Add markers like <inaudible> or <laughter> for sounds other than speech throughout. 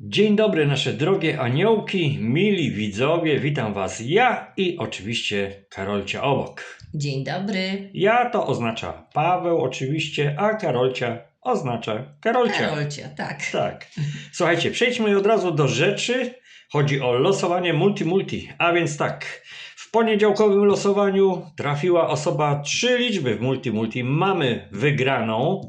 Dzień dobry, nasze drogie aniołki, mili widzowie, witam Was ja i oczywiście Karolcia obok. Dzień dobry. Ja to oznacza Paweł oczywiście, a Karolcia oznacza Karolcia. Karolcia, tak. Tak. Słuchajcie, przejdźmy od razu do rzeczy. Chodzi o losowanie multi-multi, a więc tak. W poniedziałkowym losowaniu trafiła osoba trzy liczby w multi-multi. Mamy wygraną.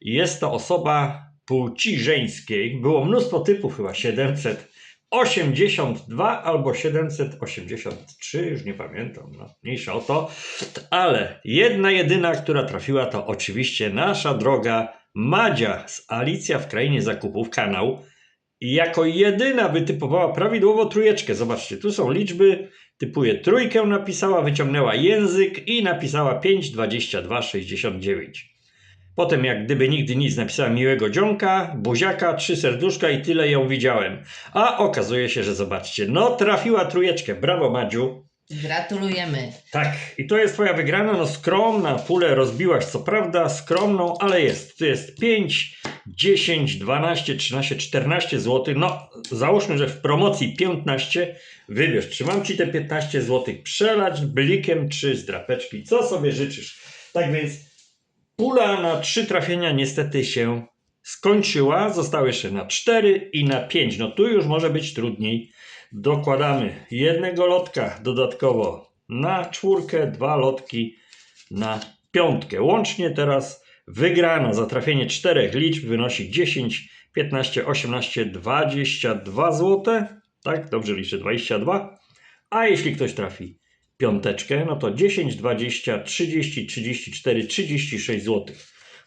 Jest to osoba płci żeńskiej. Było mnóstwo typów, chyba 782 albo 783, już nie pamiętam, no, mniejsza o to. Ale jedna jedyna, która trafiła, to oczywiście nasza droga Madzia z Alicja w Krainie Zakupów, kanał. I jako jedyna wytypowała prawidłowo trójeczkę. Zobaczcie, tu są liczby. Typuje trójkę, napisała, wyciągnęła język i napisała 5, 22, 69. Potem, jak gdyby nigdy nic, napisała miłego dzionka, buziaka, trzy serduszka i tyle ją widziałem. A okazuje się, że zobaczcie, no trafiła trójeczkę. Brawo, Madziu. Gratulujemy. Tak, i to jest twoja wygrana, no skromna, pulę rozbiłaś, co prawda, skromną, ale jest. Tu jest 5, 10, 12, 13, 14 zł. No, załóżmy, że w promocji 15, wybierz, czy mam ci te 15 zł przelać blikiem, czy z drapeczki, co sobie życzysz. Tak więc pula na trzy trafienia niestety się skończyła, zostały jeszcze na 4 i na 5. No tu już może być trudniej. Dokładamy jednego lotka dodatkowo na czwórkę, dwa lotki na piątkę. Łącznie teraz wygrana za trafienie czterech liczb wynosi 10, 15, 18, 22 zł. Tak, dobrze liczę, 22. A jeśli ktoś trafi piąteczkę, no to 10, 20, 30, 34, 36 zł.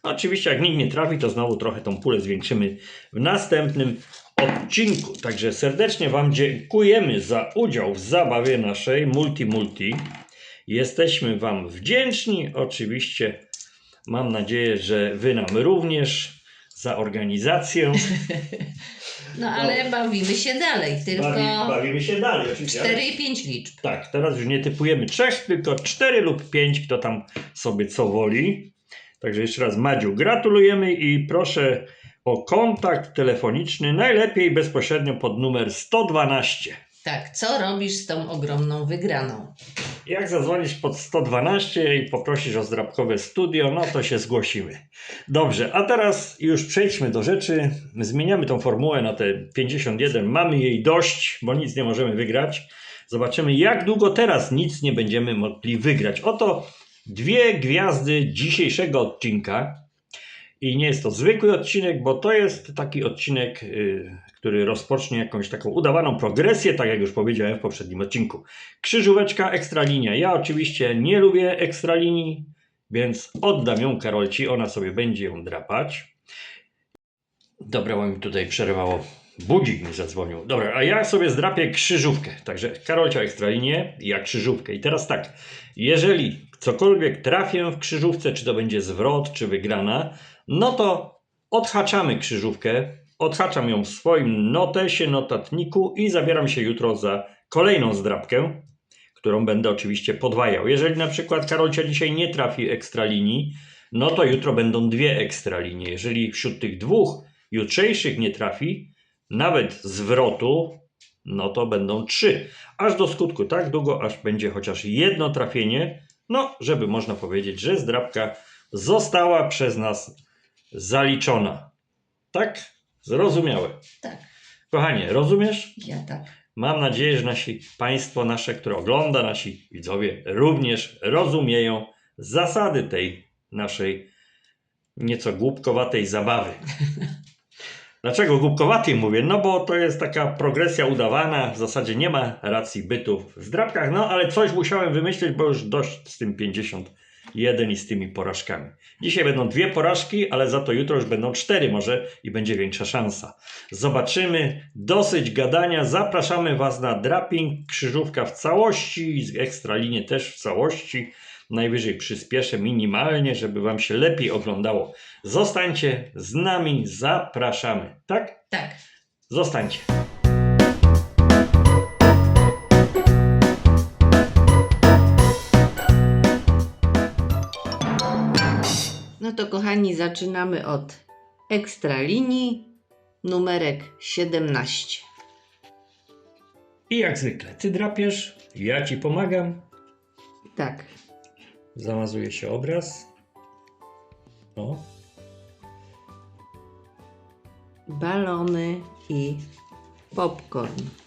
No oczywiście jak nikt nie trafi, to znowu trochę tą pulę zwiększymy w następnym odcinku. Także serdecznie Wam dziękujemy za udział w zabawie naszej Multi Multi. Jesteśmy Wam wdzięczni. Oczywiście mam nadzieję, że Wy nam również za organizację. <laughs> No ale bawimy się dalej, tylko Bawi, bawimy się dalej oczywiście. ale- 4 i 5 liczb. Tak, teraz już nie typujemy trzech, tylko cztery lub pięć, kto tam sobie co woli. Także jeszcze raz Madziu gratulujemy i proszę o kontakt telefoniczny, najlepiej bezpośrednio pod numer 112. Tak, co robisz z tą ogromną wygraną? Jak zadzwonisz pod 112 i poprosisz o zdrabkowe studio, no to się zgłosimy. Dobrze, a teraz już przejdźmy do rzeczy. Zmieniamy tą formułę na te 51. Mamy jej dość, bo nic nie możemy wygrać. Zobaczymy, jak długo teraz nic nie będziemy mogli wygrać. Oto dwie gwiazdy dzisiejszego odcinka. I nie jest to zwykły odcinek, bo to jest taki odcinek, y, który rozpocznie jakąś taką udawaną progresję, tak jak już powiedziałem w poprzednim odcinku. Krzyżóweczka, ekstralinia. Ja oczywiście nie lubię ekstralinii, więc oddam ją Karolci, ona sobie będzie ją drapać. Dobra, bo mi tutaj przerwało. Budzik mi zadzwonił. Dobra, a ja sobie zdrapię krzyżówkę. Także Karolcia ekstralinię, ja krzyżówkę. I teraz tak, jeżeli cokolwiek trafię w krzyżówce, czy to będzie zwrot, czy wygrana, no to odhaczamy krzyżówkę, odhaczam ją w swoim notesie, notatniku i zabieram się jutro za kolejną zdrabkę, którą będę oczywiście podwajał. Jeżeli na przykład Karolcia dzisiaj nie trafi ekstralinii, no to jutro będą dwie ekstralinie. Jeżeli wśród tych dwóch jutrzejszych nie trafi, nawet zwrotu, no to będą trzy. Aż do skutku, tak długo, aż będzie chociaż jedno trafienie, no żeby można powiedzieć, że zdrabka została przez nas zaliczona. Tak? Zrozumiałe. Tak, Kochanie, rozumiesz? ja tak. Mam nadzieję, że nasi Państwo, nasze, które ogląda, nasi widzowie również rozumieją zasady tej naszej nieco głupkowatej zabawy. <laughs> Dlaczego głupkowatej mówię? No bo to jest taka progresja udawana, w zasadzie nie ma racji bytu w zdrabkach, no ale coś musiałem wymyślić, bo już dość z tym 51 i z tymi porażkami. Dzisiaj będą dwie porażki, ale za to jutro już będą cztery może i będzie większa szansa. Zobaczymy. Dosyć gadania. Zapraszamy Was na draping. Krzyżówka w całości, ekstralinie też w całości. Najwyżej przyspieszę minimalnie, żeby Wam się lepiej oglądało. Zostańcie z nami, zapraszamy. Tak? Tak. Zostańcie. No to kochani, zaczynamy od ekstralinii numerek 17. I jak zwykle, ty drapiesz, ja ci pomagam. Tak. Zamazuje się obraz. O, Balony i popcorn.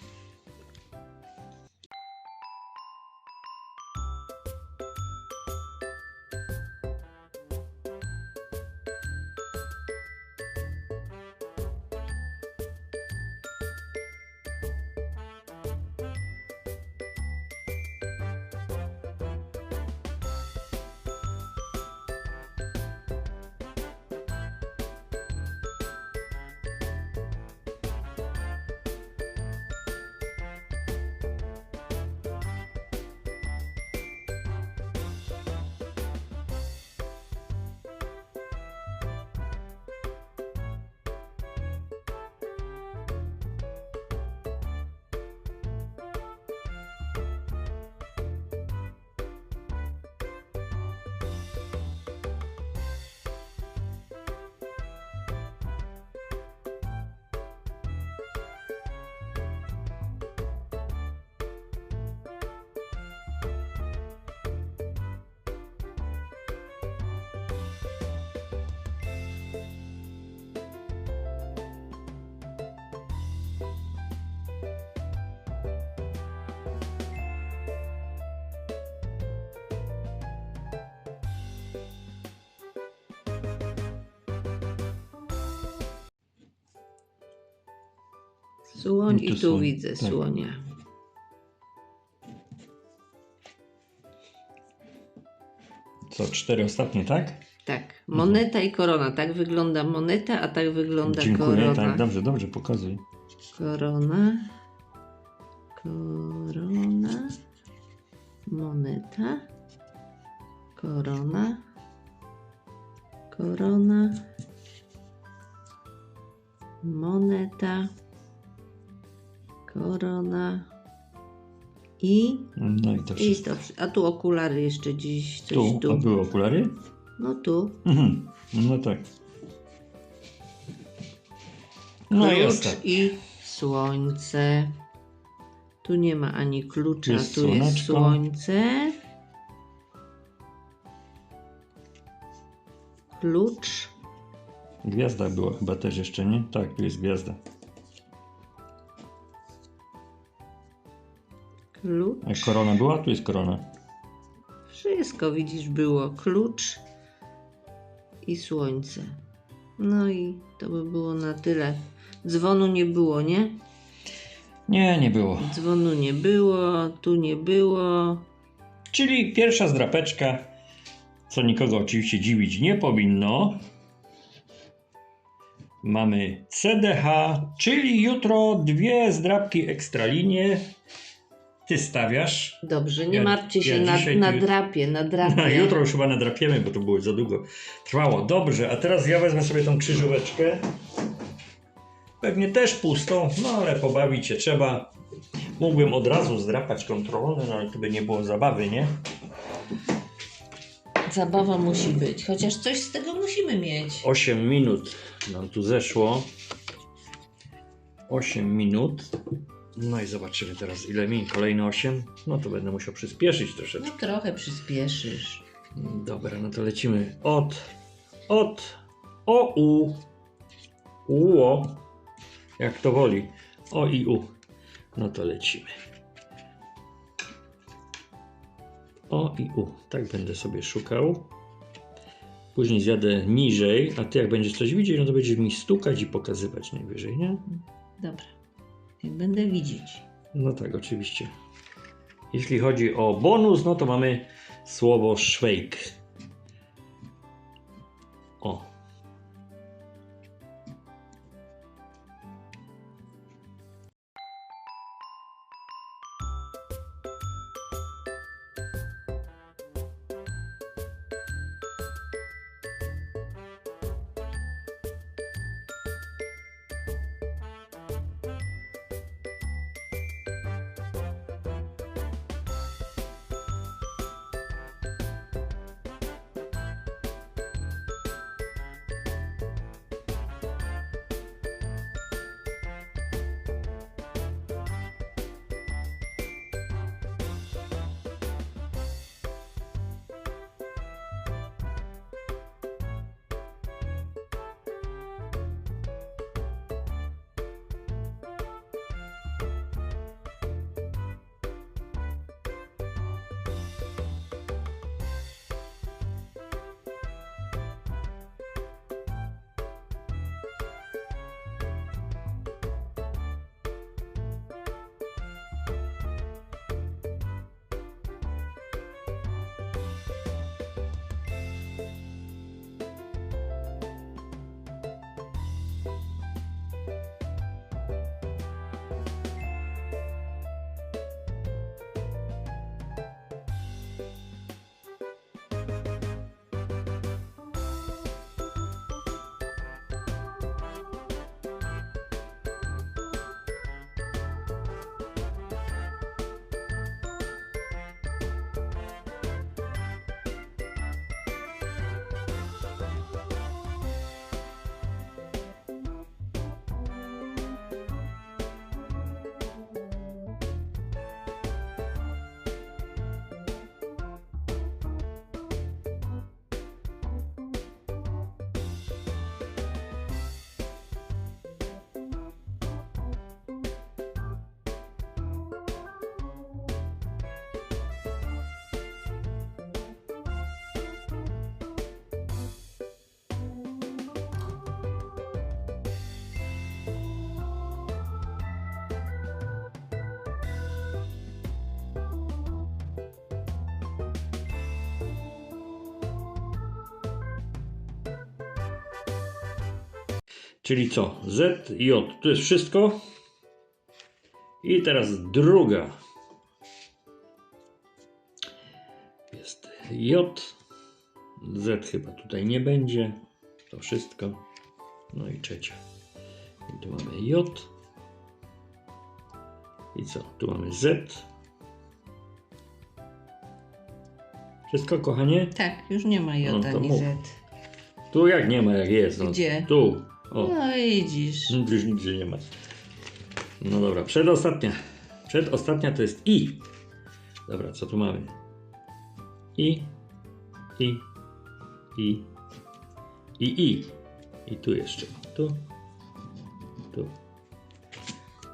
Słoń I i tu słoń, widzę tak. słonia. co, cztery ostatnie, tak? Tak, moneta i korona. Tak wygląda moneta, a tak wygląda Dziękuję, korona. tak, dobrze, dobrze, pokazuj. Korona. Korona. Moneta. Korona. To i wszystko. to. wszy- A tu okulary jeszcze dziś coś Tu, tu. a były okulary? No tu. Mhm. No tak. No i Klucz i słońce. Tu nie ma ani klucza, Jest tu jest słoneczko. słońce. Klucz. Gwiazda była chyba też jeszcze, nie? Tak, tu jest gwiazda. Klucz. A korona była? Tu jest korona. Wszystko widzisz było. Klucz i słońce. No i to by było na tyle. Dzwonu nie było, nie? Nie, nie było. Dzwonu nie było, tu nie było. Czyli pierwsza zdrapeczka, co nikogo oczywiście dziwić nie powinno. Mamy CDH, czyli jutro dwie zdrapki ekstralinie. Ty stawiasz. Dobrze, nie Ja- martwcie się, ja na, dzisiaj na tu- drapie, <laughs> na drapie. No, jutro już chyba nadrapiemy, bo to było za długo trwało. Dobrze, a teraz ja wezmę sobie tą krzyżóweczkę. Pewnie też pustą, no ale pobawić się trzeba. Mógłbym od razu zdrapać kontrolę, no ale to by nie było zabawy, nie? Zabawa musi być, chociaż coś z tego musimy mieć. 8 minut nam tu zeszło. 8 minut. No i zobaczymy teraz ile mi. Kolejne 8. No to będę musiał przyspieszyć No troszeczkę. trochę przyspieszysz. Dobra, no to lecimy od, od, o, u, uo, jak to woli, o i u. No to lecimy. O i u. Tak będę sobie szukał. Później zjadę niżej, a ty jak będziesz coś widzieć, no to będziesz mi stukać i pokazywać najwyżej, nie? Dobra. Jak będę widzieć. No tak, oczywiście. Jeśli chodzi o bonus, no to mamy słowo szwejk. O. Czyli co? Z, J. To jest wszystko. I teraz druga. Jest J. Z chyba tutaj nie będzie. To wszystko. No i trzecia. I tu mamy J. I co? Tu mamy Z. Wszystko, kochanie? Tak, już nie ma J No ani mów. Z. Tu jak nie ma, jak jest. No, Gdzie? Tu. O. No widzisz. No, Już nigdzie nie ma. No dobra, przedostatnia. Przedostatnia to jest I. Dobra, co tu mamy? I, I, I, I, I. I tu jeszcze. Tu, tu.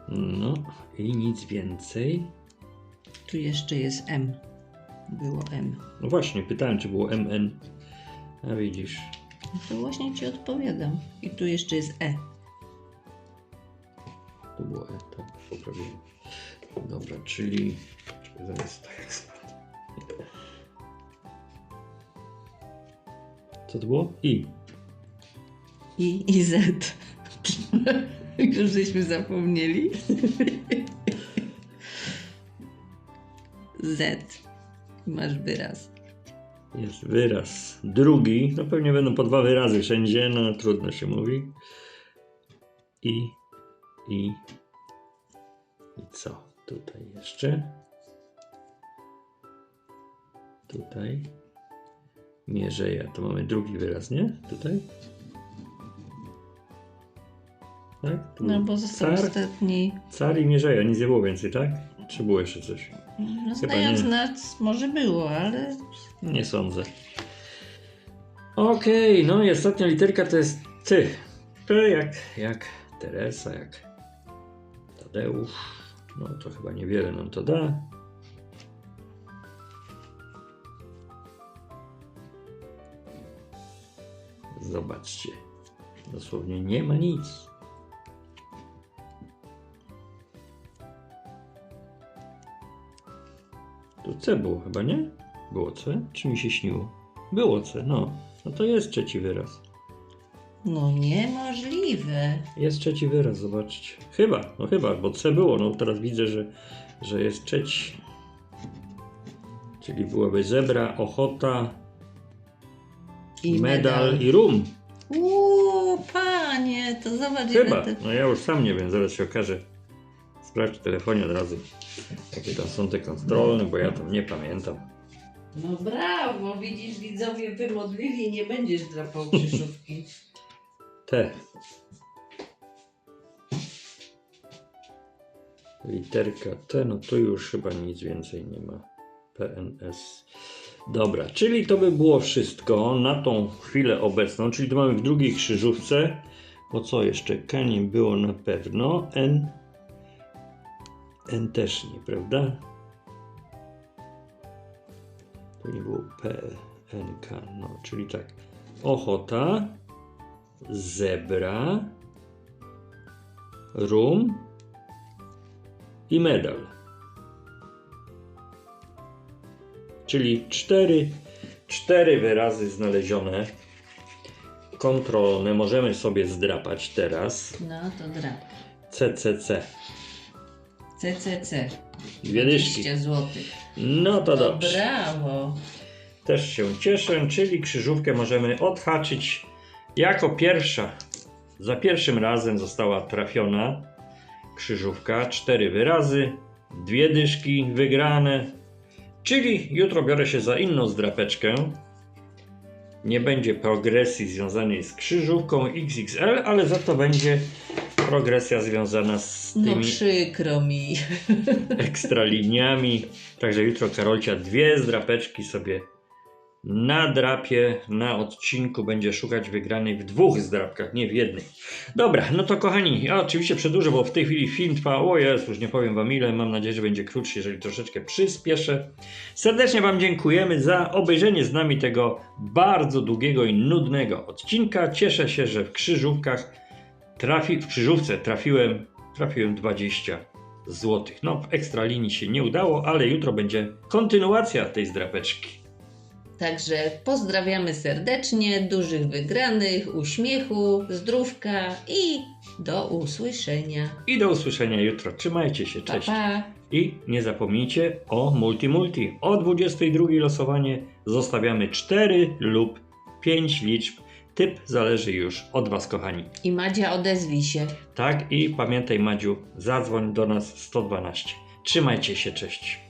No i nic więcej. Tu jeszcze jest M. Było M. No właśnie, pytałem, czy było MN. A widzisz. No to właśnie ci odpowiadam. I tu jeszcze jest E. Tu było E, tak, poprawiłem. Dobra, czyli. Tak. Co to było? I. I i Z. Już żeśmy zapomnieli. Z. Masz wyraz. Jest wyraz. Drugi. No pewnie będą po dwa wyrazy wszędzie, no trudno się mówi. I. I. I co? Tutaj jeszcze. Tutaj. Mierzeja. To mamy drugi wyraz, nie? Tutaj. Tak? Tu No bo został car, ostatni. car i mierzeja. Nic nie było więcej, tak? Czy było jeszcze coś? No, Chyba znając nie. nas, może było, ale Nie sądzę. Okej, no i ostatnia literka to jest ty. To jak, jak Teresa, jak Tadeusz. No to chyba niewiele nam to da. Zobaczcie. Dosłownie nie ma nic. C było chyba, nie? Było C? Czy mi się śniło? Było C, no. No to jest trzeci wyraz. no niemożliwe. Jest trzeci wyraz, zobaczcie. Chyba, no chyba, bo C było, no teraz widzę, że, że jest trzeci. Czyli byłaby zebra, ochota, I medal, i rum. Uuu, panie, to zobacz Chyba. No ja już sam nie wiem, zaraz się okaże. Sprawdź w telefonie od razu, jakie tam są te kontrolne, bo ja tam nie pamiętam. No brawo, widzisz, widzowie wymodlili, nie będziesz drapał krzyżówki. <laughs> T. Literka T, no tu już chyba nic więcej nie ma. PNS. Dobra, czyli to by było wszystko na tą chwilę obecną, czyli tu mamy w drugiej krzyżówce, bo co jeszcze? K nie było na pewno, N, N też nie, prawda? Tu nie było P, N, K, no, czyli tak, ochota, zebra, rum i medal. Czyli cztery, cztery wyrazy znalezione, kontrolne. Możemy sobie zdrapać teraz. No to drap. CCC. CCC. Dwie dyszki. 20 zł. No to No dobrze. brawo. Też się cieszę, czyli krzyżówkę możemy odhaczyć jako pierwsza. Za pierwszym razem została trafiona krzyżówka, cztery wyrazy, dwie dyszki wygrane. Czyli jutro biorę się za inną zdrapeczkę. Nie będzie progresji związanej z krzyżówką XXL, ale za to będzie progresja związana z No tymi przykro mi. <laughs> ekstra liniami. Także jutro Karolcia dwie zdrapeczki sobie nadrapie na odcinku. Będzie szukać wygranej w dwóch zdrapkach, nie w jednej. Dobra, no to kochani, ja oczywiście przedłużę, bo w tej chwili film trwa, o jest, już nie powiem wam ile, mam nadzieję, że będzie krótszy, jeżeli troszeczkę przyspieszę. Serdecznie wam dziękujemy za obejrzenie z nami tego bardzo długiego i nudnego odcinka. Cieszę się, że w krzyżówkach trafi, w krzyżówce trafiłem, trafiłem 20 złotych. No, w ekstra linii się nie udało, ale jutro będzie kontynuacja tej zdrapeczki. Także pozdrawiamy serdecznie, dużych wygranych, uśmiechu, zdrówka i do usłyszenia. I do usłyszenia jutro. Trzymajcie się, Pa, cześć. pa. I nie zapomnijcie o Multi Multi. O 22 losowanie zostawiamy 4 lub 5 liczb. Typ zależy już od Was, kochani. I Madzia odezwij się. Tak i pamiętaj Madziu, zadzwoń do nas 112. Trzymajcie się, cześć.